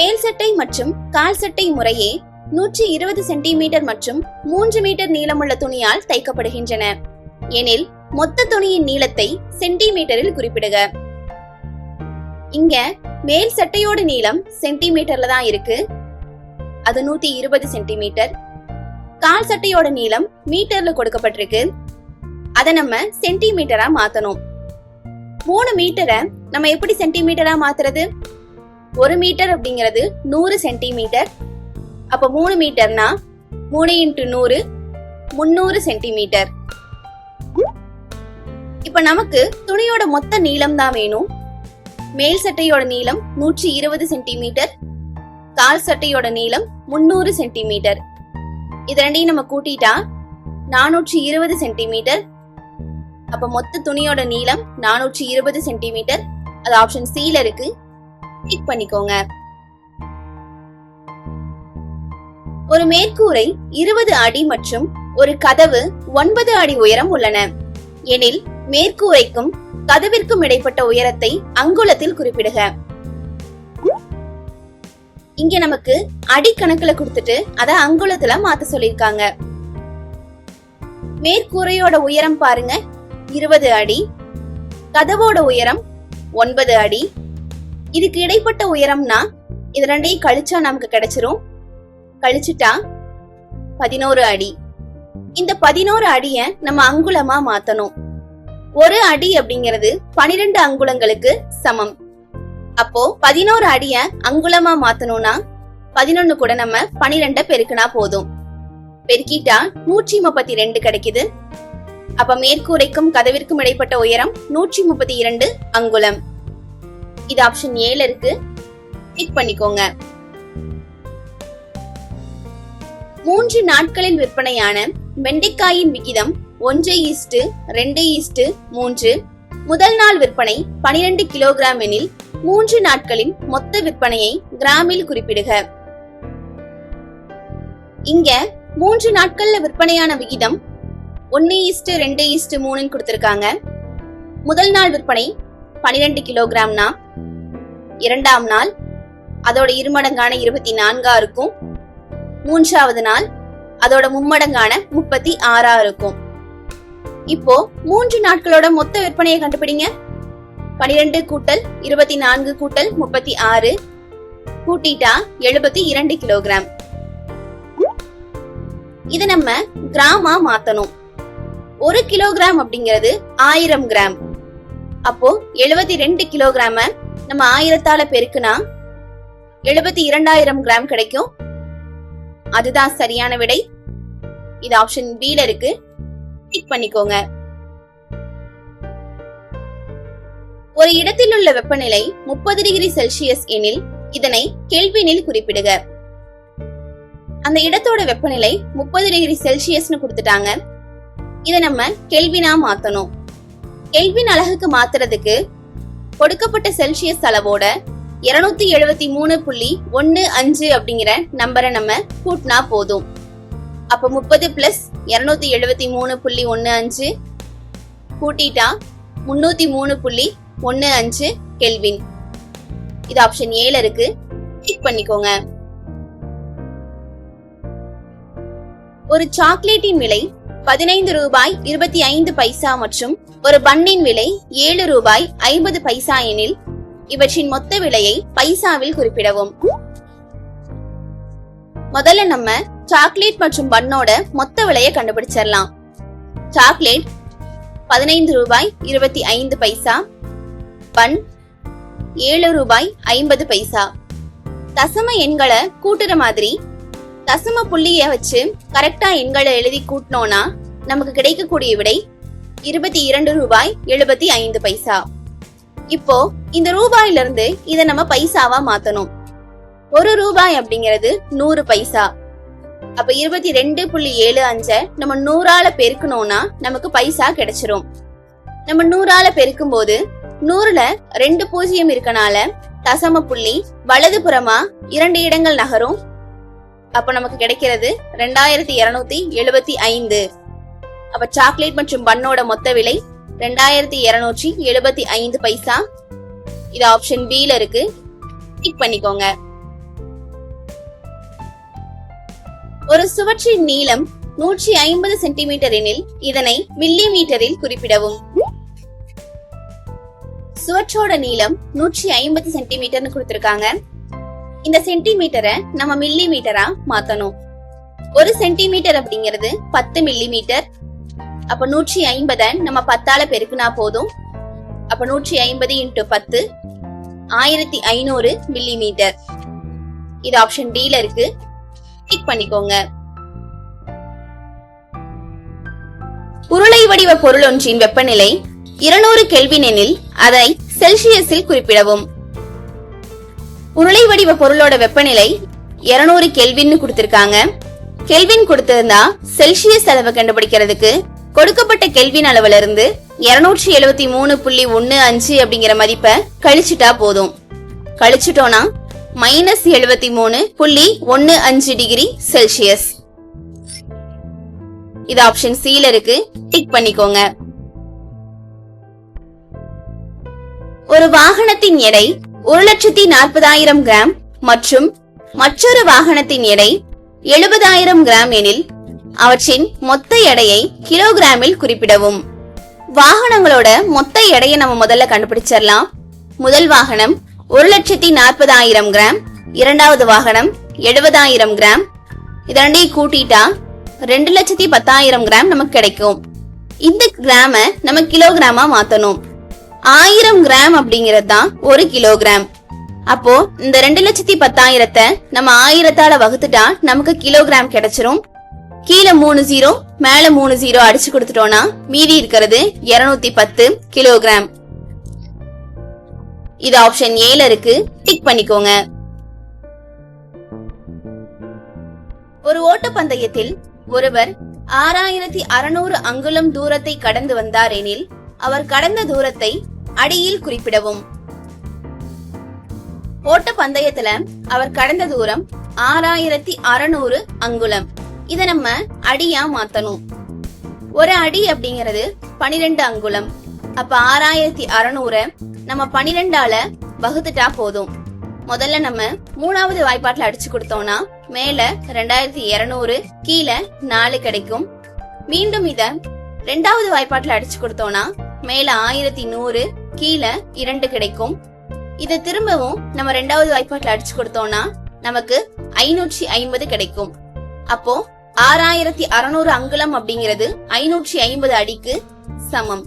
மேல் சட்டை மற்றும் கால் சட்டை முறையே நூற்றி இருபது சென்டிமீட்டர் மற்றும் மூன்று மீட்டர் நீளமுள்ள துணியால் தைக்கப்படுகின்றன. எனில் மொத்த துணியின் நீளத்தை சென்டிமீட்டரில் குறிப்பிடுக. இங்க மேல் சட்டையோட நீளம் சென்டிமீட்டர்ல தான் இருக்கு. அது நூத்தி இருபது சென்டிமீட்டர். கால் சட்டையோட நீளம் மீட்டர்ல கொடுக்கப்பட்டிருக்கு. அதை நம்ம சென்டிமீட்டரா மாத்தணும். மூணு மீட்டரை நம்ம எப்படி சென்டிமீட்டரா மாத்துறது? ஒரு மீட்டர் அப்படிங்கிறது நூறு சென்டிமீட்டர். அப்ப மூணு மீட்டர்னா மூணு இன்ட்டு நூறு முன்னூறு சென்டிமீட்டர். இப்ப நமக்கு துணியோட மொத்த நீளம் தான் வேணும். மேல் சட்டையோட நீளம் நூற்றி இருபது சென்டிமீட்டர். கால் சட்டையோட நீளம் முன்னூறு சென்டிமீட்டர். இது ரெண்டையும் நம்ம கூட்டிட்டா நானூற்றி இருபது சென்டிமீட்டர். அப்ப மொத்த துணியோட நீளம் நானூற்றி இருபது சென்டிமீட்டர். அது ஆப்ஷன் சில இருக்கு. கிளிக் பண்ணிக்கோங்க. ஒரு மேற்கூரை இருபது அடி மற்றும் ஒரு கதவு ஒன்பது அடி உயரம் உள்ளன. எனில் மேற்கூரைக்கும் கதவிற்கும் இடைப்பட்ட உயரத்தை அங்குலத்தில் குறிப்பிடுக. இங்க நமக்கு அடி கணக்குல கொடுத்துட்டு அத அங்குலத்துல மாத்த சொல்லிருக்காங்க மேற்கூரையோட உயரம் பாருங்க. இருபது அடி கதவோட உயரம் ஒன்பது அடி இதுக்கு இடைப்பட்ட உயரம்னா இது ரெண்டையும் கழிச்சா நமக்கு கிடைச்சிரும். கழிச்சுட்டா பதினோரு அடி. இந்த பதினோரு அடிய நம்ம அங்குலமா மாத்தணும். ஒரு அடி அப்படிங்கிறது பனிரெண்டு அங்குலங்களுக்கு சமம். அப்போ பதினோரு அடிய அங்குலமா மாத்தணும்னா பதினொன்னு கூட நம்ம பனிரெண்ட பெருக்கினா போதும். பெருக்கிட்டா நூற்றி முப்பத்தி ரெண்டு கிடைக்குது. அப்ப மேற்கூரைக்கும் கதவிற்கும் இடைப்பட்ட உயரம் நூற்றி முப்பத்தி இரண்டு அங்குலம். இது ஆப்ஷன் ஏழு இருக்கு. கிளிக் பண்ணிக்கோங்க. மூன்று நாட்களில் விற்பனையான வெண்டைக்காயின் விகிதம் ஒன்று ஈஸ்டு ரெண்டு ஈஸ்டு மூன்று. முதல் நாள் விற்பனை பனிரெண்டு கிலோகிராம் எனில் மூன்று நாட்களின் மொத்த விற்பனையை கிராமில் குறிப்பிடுக. இங்க மூன்று நாட்கள்ல விற்பனையான விகிதம் ஒன்னு ஈஸ்டு ரெண்டு ஈஸ்டு மூணுன்னு கொடுத்திருக்காங்க. முதல் நாள் விற்பனை பனிரெண்டு கிலோகிராம்னா இரண்டாம் நாள் அதோட இருமடங்கான இருபத்தி நான்கா இருக்கும். மூன்றாவது நாள் அதோட மும்மடங்கான முப்பத்தி ஆறா இருக்கும். இப்போ மூன்று நாட்களோட மொத்த விற்பனையை கண்டுபிடிங்க. பனிரெண்டு கூட்டல் இருபத்தி நான்கு கூட்டல் முப்பத்தி ஆறு கூட்டிட்டா எழுபத்தி இரண்டு கிலோகிராம். இது நம்ம கிராமா மாத்தணும். ஒரு கிலோகிராம் அப்படிங்கிறது ஆயிரம் கிராம். அப்போ எழுபத்தி ரெண்டு கிலோகிராம நம்ம ஆயிரத்தால பெருக்குனா எழுபத்தி இரண்டாயிரம் கிராம் கிடைக்கும். அதுதான் சரியான விடை. இது ஆப்ஷன் பில இருக்கு. டிக் பண்ணிக்கோங்க. ஒரு இடத்தில் உள்ள வெப்பநிலை முப்பது டிகிரி செல்சியஸ் எனில் இதனை கெல்வினில் குறிப்பிடுக. அந்த இடத்தோட வெப்பநிலை முப்பது டிகிரி செல்சியஸ்னு கொடுத்துட்டாங்க. இதை நம்ம கெல்வினா மாத்தணும். கெல்வின் அழகுக்கு மாத்துறதுக்கு கொடுக்கப்பட்ட செல்சியஸ் அளவோட இருநூத்தி எழுபத்தி மூணு புள்ளி ஒன்னு அஞ்சு அப்படிங்கிற நம்பரை நம்ம கூட்டினா போதும். அப்ப முப்பது பிளஸ் இருநூத்தி எழுபத்தி மூணு புள்ளி ஒன்னு அஞ்சு கூட்டிட்டா முன்னூத்தி மூணு புள்ளி ஒன்னு அஞ்சு கெல்வின் இது ஆப்ஷன் ஏல இருக்கு. டிக் பண்ணிக்கோங்க. ஒரு சாக்லேட்டின் விலை பதினைந்து ரூபாய் இருபத்தி ஐந்து பைசா மற்றும் ஒரு பன்னின் விலை ஏழு ரூபாய் ஐம்பது பைசா எனில் இவற்றின் மொத்த விலையை பைசாவில் குறிப்பிடவும். முதல்ல நம்ம சாக்லேட் மற்றும் பன்னோட மொத்த விலையை கண்டுபிடிச்சிடலாம். சாக்லேட் பதினைந்து ரூபாய் இருபத்தி ஐந்து பைசா பன் ஏழு ரூபாய் ஐம்பது பைசா. தசம எண்களை கூட்டுற மாதிரி தசம புள்ளிய வச்சு கரெக்டா எண்களை எழுதி கூட்டினோம்னா நமக்கு கிடைக்கக்கூடிய விடை இருபத்தி இரண்டு ரூபாய் எழுபத்தி ஐந்து பைசா. இப்போ இந்த ரூபாயில இருந்து இத நம்ம பைசாவா மாத்தணும். ஒரு ரூபாய் அப்படிங்கிறது நூறு பைசா. அப்ப இருபத்தி ரெண்டு புள்ளி ஏழு அஞ்ச நம்ம நூறால பெருக்கணும்னா நமக்கு பைசா கிடைச்சிரும். நம்ம நூறால பெருக்கும் போது நூறுல ரெண்டு பூஜ்ஜியம் இருக்கனால தசம புள்ளி வலது புறமா இரண்டு இடங்கள் நகரும். அப்ப நமக்கு கிடைக்கிறது ரெண்டாயிரத்தி இருநூத்தி எழுபத்தி ஐந்து. அப்ப சாக்லேட் மற்றும் பண்ணோட மொத்த விலை ரெண்டாயிரத்தி இருநூற்றி எழுபத்தி ஐந்து பைசா. இது ஆப்ஷன் பில இருக்கு. டிக் பண்ணிக்கோங்க. ஒரு சுவற்றின் நீளம் நூற்றி ஐம்பது சென்டிமீட்டர் எனில் இதனை மில்லி மீட்டரில் குறிப்பிடவும். சுவற்றோட நீளம் நூற்றி ஐம்பது சென்டிமீட்டர்னு கொடுத்திருக்காங்க. இந்த சென்டிமீட்டரை நம்ம மில்லி மீட்டரா மாத்தணும். ஒரு சென்டிமீட்டர் அப்படிங்கிறது பத்து மில்லி மீட்டர் அப்ப நூற்றி ஐம்பதை நம்ம பத்தால பெருக்குனா போதும். அப்ப நூற்றி ஐம்பது இன்ட்டு பத்து ஆயிரத்தி ஐநூறு மில்லி மீட்டர் இது ஆப்ஷன் டில இருக்கு. டிக் பண்ணிக்கோங்க. உருளை வடிவ பொருள் ஒன்றின் வெப்பநிலை இருநூறு கெல்வின் எனில் அதை செல்சியஸில் குறிப்பிடவும். உருளை வடிவ பொருளோட வெப்பநிலை 200 கெல்வின்னு கொடுத்திருக்காங்க. கெல்வின் கொடுத்திருந்தா செல்சியஸ் அளவை கண்டுபிடிக்கிறதுக்கு கொடுக்கப்பட்ட கெல்வின் அளவுல இருந்து இருநூற்றி எழுபத்தி மூணு புள்ளி ஒன்னு அஞ்சு அப்படிங்கிற மதிப்பை கழிச்சுட்டா போதும். கழிச்சுட்டோம்னா மைனஸ் எழுபத்தி மூணு புள்ளி ஒன்னு அஞ்சு டிகிரி செல்சியஸ் இது ஆப்ஷன் சில இருக்கு. டிக் பண்ணிக்கோங்க. ஒரு வாகனத்தின் எடை ஒரு லட்சத்தி நாற்பதாயிரம் கிராம் மற்றும் மற்றொரு வாகனத்தின் எடை எழுபதாயிரம் கிராம் எனில் அவற்றின் மொத்த எடையை கிலோகிராமில் குறிப்பிடவும். வாகனங்களோட மொத்த எடையை நம்ம முதல்ல கண்டுபிடிச்சிடலாம். முதல் வாகனம் ஒரு லட்சத்தி நாற்பதாயிரம் கிராம் இரண்டாவது வாகனம் எழுபதாயிரம் கிராம். இதரண்டையும் கூட்டிட்டா ரெண்டு லட்சத்தி பத்தாயிரம் கிராம் நமக்கு கிடைக்கும். இந்த கிராம நம்ம கிலோகிராமா மாத்தணும். ஆயிரம் கிராம் அப்படிங்கிறது தான் ஒரு கிலோகிராம். அப்போ இந்த ரெண்டு லட்சத்தி பத்தாயிரத்தை நம்ம ஆயிரத்தால வகுத்துட்டா நமக்கு கிலோகிராம் கிடைச்சிரும். கீழே மூணு ஜீரோ மேல மூணு ஜீரோ அடிச்சு கொடுத்துட்டோம்னா மீதி இருக்கிறது 210 பத்து கிலோகிராம் இது ஆப்ஷன் ஏல இருக்கு. டிக் பண்ணிக்கோங்க. ஒரு ஓட்டப்பந்தயத்தில் ஒருவர் ஆறாயிரத்தி அறுநூறு அங்குலம் தூரத்தை கடந்து வந்தார் எனில் அவர் கடந்த தூரத்தை அடியில் குறிப்பிடவும். ஓட்ட பந்தயத்துல அவர் கடந்த தூரம் ஆறாயிரத்தி அறுநூறு அங்குலம். இத நம்ம அடியா மாத்தணும். ஒரு அடி அப்படிங்கிறது பனிரெண்டு அங்குலம். அப்ப ஆறாயிரத்தி அறுநூற நம்ம பனிரெண்டால வகுத்துட்டா போதும். முதல்ல நம்ம மூணாவது வாய்ப்பாட்டுல அடிச்சு கொடுத்தோம்னா மேல ரெண்டாயிரத்தி இருநூறு கீழே நாலு கிடைக்கும். மீண்டும் இத ரெண்டாவது வாய்ப்பாட்டுல அடிச்சு கொடுத்தோம்னா மேல ஆயிரத்தி நூறு கீழே இரண்டு கிடைக்கும். இத திரும்பவும் நம்ம ரெண்டாவது வாய்ப்பாட்டுல அடிச்சு கொடுத்தோம்னா நமக்கு ஐநூற்றி ஐம்பது கிடைக்கும். அப்போ ஆறாயிரத்தி அறுநூறு அங்குலம் அப்படிங்கிறது ஐநூற்றி ஐம்பது அடிக்கு சமம்.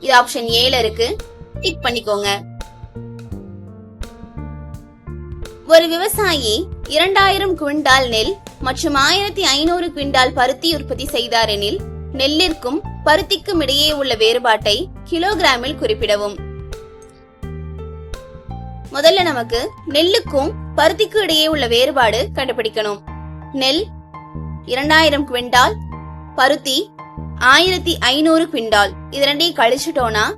இது ஆப்ஷன் ஏல இருக்கு. டிக் பண்ணிக்கோங்க. ஒரு விவசாயி இரண்டாயிரம் குவிண்டால் நெல் மற்றும் ஆயிரத்தி ஐநூறு குவிண்டால் பருத்தி உற்பத்தி செய்தார் எனில் நெல்லிற்கும் பருத்திக்கும் இடையே உள்ள வேறுபாட்டை கிலோகிராமில் குறிப்பிடவும். முதல்ல நமக்கு நெல்லுக்கும் பருத்திக்கும் இடையே உள்ள வேறுபாடு கண்டுபிடிக்கணும். நெல் இரண்டாயிரம் குவிண்டால் பருத்தி ஆயிரத்தி ஐநூறு குவிண்டால். இது ரெண்டையும் கழிச்சிட்டோம்னா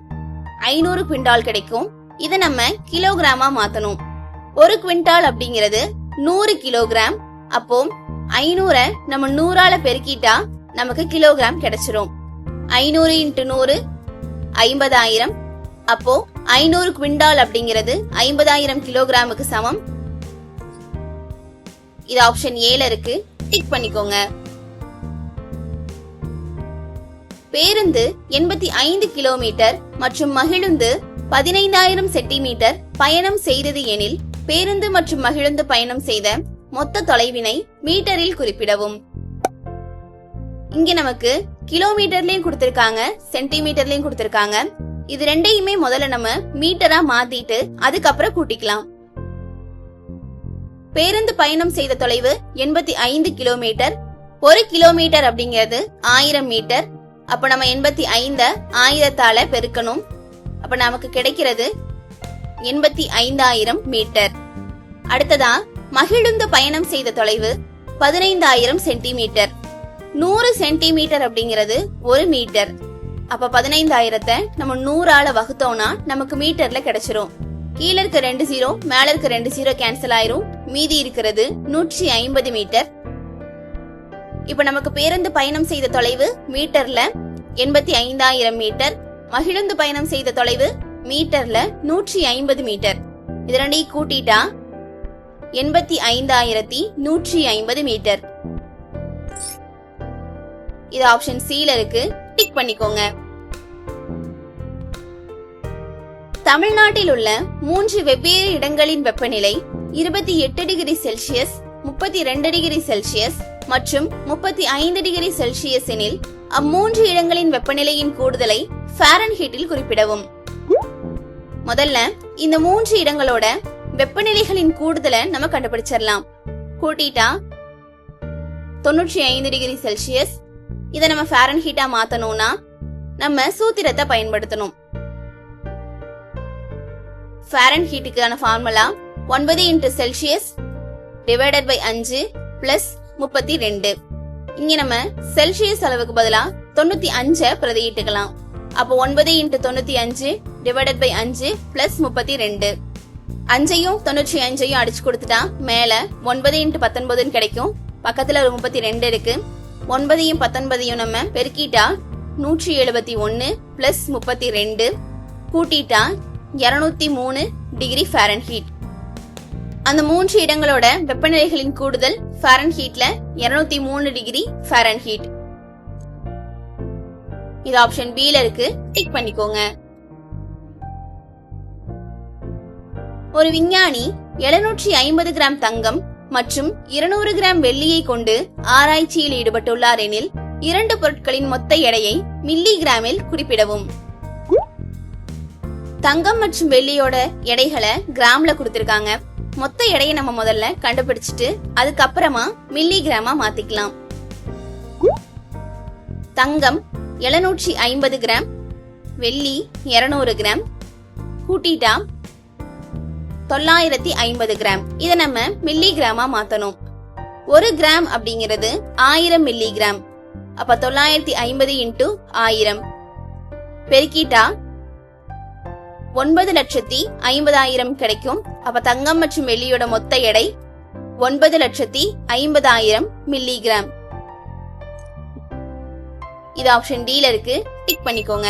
ஐநூறு குவிண்டால் கிடைக்கும். இதை நம்ம கிலோகிராமா மாத்தணும். ஒரு குவிண்டால் அப்படிங்கிறது நூறு கிலோகிராம். அப்போ ஐநூற நம்ம நூறால பெருக்கிட்டா நமக்கு கிலோகிராம் கிடைச்சிரும். ஐநூறு இன்ட்டு நூறு ஐம்பதாயிரம். அப்போ ஐநூறு குவிண்டால் அப்படிங்கிறது ஐம்பதாயிரம் கிலோகிராமுக்கு சமம். இது ஆப்ஷன் ஏல இருக்கு. டிக் பண்ணிக்கோங்க. பேருந்து எண்பத்தி ஐந்து கிலோமீட்டர் மற்றும் மகிழுந்து பதினைந்தாயிரம் சென்டிமீட்டர் பயணம் செய்தது எனில் பேருந்து மற்றும் மகிழுந்து பயணம் செய்த மொத்த தொலைவினை மீட்டரில் குறிப்பிடவும். இங்க நமக்கு கிலோமீட்டர்லயும் கொடுத்திருக்காங்க சென்டிமீட்டர்லயும் கொடுத்திருக்காங்க. இது ரெண்டையுமே முதல்ல நம்ம மீட்டரா மாத்திட்டு அதுக்கப்புறம் கூட்டிக்கலாம். பேருந்து பயணம் செய்த தொலைவு எண்பத்தி ஐந்து கிலோமீட்டர். ஒரு கிலோமீட்டர் அப்படிங்கிறது ஆயிரம் மீட்டர். அப்ப நம்ம எண்பத்தி ஐந்த ஆயிரத்தால பெருக்கணும். அப்ப நமக்கு கிடைக்கிறது எண்பத்தி ஐந்தாயிரம் மீட்டர். அடுத்ததா மகிழுந்து பயணம் செய்த தொலைவு பதினைந்தாயிரம் சென்டிமீட்டர். நூறு சென்டிமீட்டர் அப்படிங்கிறது ஒரு மீட்டர். அப்ப பதினைந்தாயிரத்தை நம்ம நூறால வகுத்தோம்னா நமக்கு மீட்டர்ல கிடைச்சிரும். கீழ இருக்க ரெண்டு ஜீரோ மேல இருக்க ரெண்டு ஜீரோ கேன்சல் ஆயிரும். மீதி இருக்கிறது நூற்றி ஐம்பது மீட்டர் இப்ப நமக்கு பேருந்து பயணம் செய்த தொலைவு மீட்டர்ல எண்பத்தி ஐந்தாயிரம் மீட்டர் மகிழுந்து பயணம் செய்த தொலைவு மீட்டர்ல நூற்றி ஐம்பது மீட்டர் இது ரெண்டையும் கூட்டிட்டா எண்பத்தி ஐந்தாயிரத்தி நூற்றி ஐம்பது மீட்டர் இது ஆப்ஷன் சில இருக்கு. டிக் பண்ணிக்கோங்க. தமிழ்நாட்டில் உள்ள மூன்று வெவ்வேறு இடங்களின் வெப்பநிலை இருபத்தி எட்டு டிகிரி செல்சியஸ் முப்பத்தி ரெண்டு டிகிரி செல்சியஸ் மற்றும் முப்பத்தி ஐந்து டிகிரி செல்சியஸ் எனில் அம்மூன்று இடங்களின் வெப்பநிலையின் கூடுதலை ஃபாரன்ஹீட்டில் குறிப்பிடவும். முதல்ல இந்த மூன்று இடங்களோட வெப்பநிலைகளின் கூடுதலை நம்ம கண்டுபிடிச்சிடலாம். கூட்டிட்டா தொண்ணூற்றி ஐந்து டிகிரி செல்சியஸ். இதை நம்ம ஃபாரன்ஹீட்டா மாத்தணும்னா நம்ம சூத்திரத்தை பயன்படுத்தணும். ஃபாரன்ஹீட்டுக்கான ஃபார்முலா ஒன்பது இன்ட்டு செல்சியஸ் டிவைடட் பை அஞ்சு பிளஸ் முப்பத்தி ரெண்டு. இங்க நம்ம செல்சியஸ் அளவுக்கு பதிலா தொண்ணூத்தி அஞ்சை பிரதியிட்டுக்கலாம். அப்போ ஒன்பது இன்ட்டு தொண்ணூத்தி அஞ்சு டிவைடட் பை அஞ்சு பிளஸ் முப்பத்தி ரெண்டு. அஞ்சையும் தொண்ணூற்றி அஞ்சையும் அடிச்சு கொடுத்துட்டா மேல ஒன்பது இன்ட்டு பத்தொன்பதுன்னு கிடைக்கும். பக்கத்துல ஒரு முப்பத்தி ரெண்டு இருக்கு. ஒன்பதையும் பத்தொன்பதையும் நம்ம பெருக்கிட்டா நூற்றி எழுபத்தி ஒன்னு பிளஸ் முப்பத்தி ரெண்டு. கூட்டிட்டா இருநூத்தி மூணு டிகிரி ஃபாரன்ஹீட். அந்த மூன்று இடங்களோட வெப்பநிலைகளின் கூடுதல் ஃபாரன்ஹீட்ல இருநூத்தி மூணு டிகிரி ஃபாரன்ஹீட். இது ஆப்ஷன் B ல இருக்கு. டிக் பண்ணிக்கோங்க. ஒரு விஞ்ஞானி 750 ஐம்பது கிராம் தங்கம் மற்றும் 200 கிராம் வெள்ளியை கொண்டு ஆராய்ச்சியில் ஈடுபட்டுள்ளார் எனில் இரண்டு பொருட்களின் மொத்த எடையை மில்லி கிராமில் குறிப்பிடவும். தங்கம் மற்றும் வெள்ளியோட எடைகளை கிராம்ல கொடுத்திருக்காங்க. மொத்த எடையை நம்ம முதல்ல கண்டுபிடிச்சிட்டு அதுக்கப்புறமா மில்லி கிராமா மாத்திக்கலாம். தங்கம் 750 ஐம்பது கிராம் வெள்ளி 200 கிராம் கூட்டிட்டா தொள்ளாயிரத்தி ஐம்பது கிராம். இதை நம்ம மில்லி கிராமா மாத்தணும். ஒரு கிராம் அப்படிங்கிறது ஆயிரம் மில்லி கிராம் அப்ப தொள்ளாயிரத்தி ஐம்பது இன்ட்டு ஆயிரம். பெருக்கிட்டா ஒன்பது லட்சத்தி ஐம்பதாயிரம் கிடைக்கும். அப்ப தங்கம் மற்றும் வெள்ளியோட மொத்த எடை ஒன்பது லட்சத்தி ஐம்பதாயிரம் மில்லி கிராம் இது ஆப்ஷன் ல இருக்கு. டிக் பண்ணிக்கோங்க.